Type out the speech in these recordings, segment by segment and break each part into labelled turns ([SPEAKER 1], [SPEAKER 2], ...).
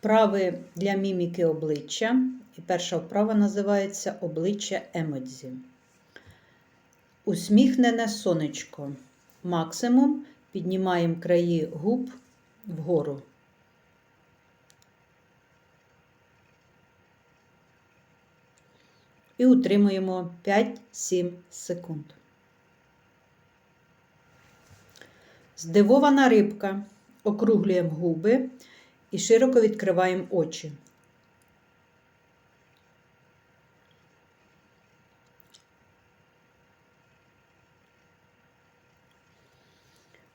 [SPEAKER 1] Вправи для міміки обличчя. І перша вправа називається обличчя емодзі. Усміхнене сонечко. Максимум піднімаємо краї губ вгору. І утримуємо 5-7 секунд. Здивована рибка. Округлюємо губи і широко відкриваємо очі.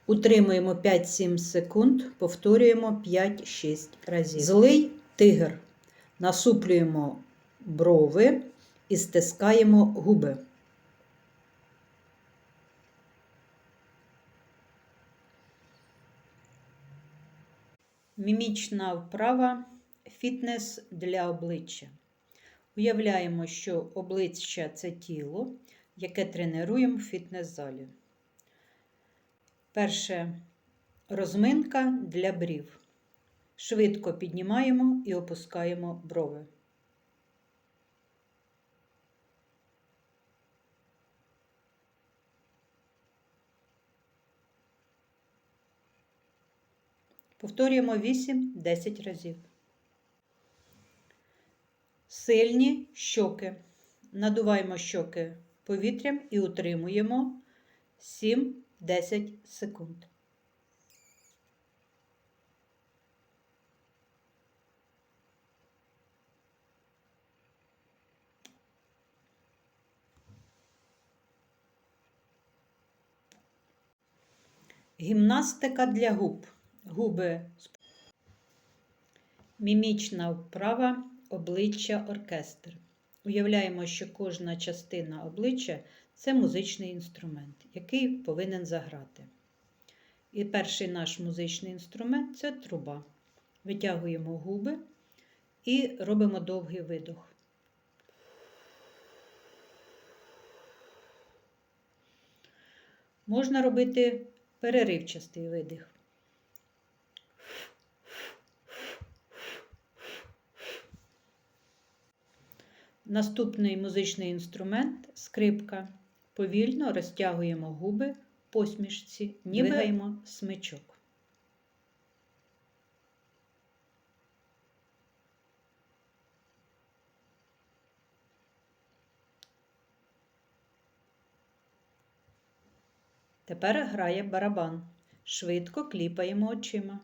[SPEAKER 1] Утримуємо 5-7 секунд, повторюємо 5-6 разів. Злий тигр. Насуплюємо брови і стискаємо губи. Мімічна вправа фітнес для обличчя. Уявляємо, що обличчя це тіло, яке тренуємо в фітнес-залі. Перше розминка для брів. Швидко піднімаємо і опускаємо брови. Повторюємо 8-10 разів. Сильні щоки. Надуваємо щоки повітрям і утримуємо 7-10 секунд. Гімнастика для губ. Губи. Мімічна вправа обличчя оркестр. Уявляємо, що кожна частина обличчя це музичний інструмент, який повинен заграти. І перший наш музичний інструмент це труба. Витягуємо губи і робимо довгий видох. Можна робити переривчастий видих. Наступний музичний інструмент скрипка. Повільно розтягуємо губи посмішці, ніби смичок. Тепер грає барабан. Швидко кліпаємо очима.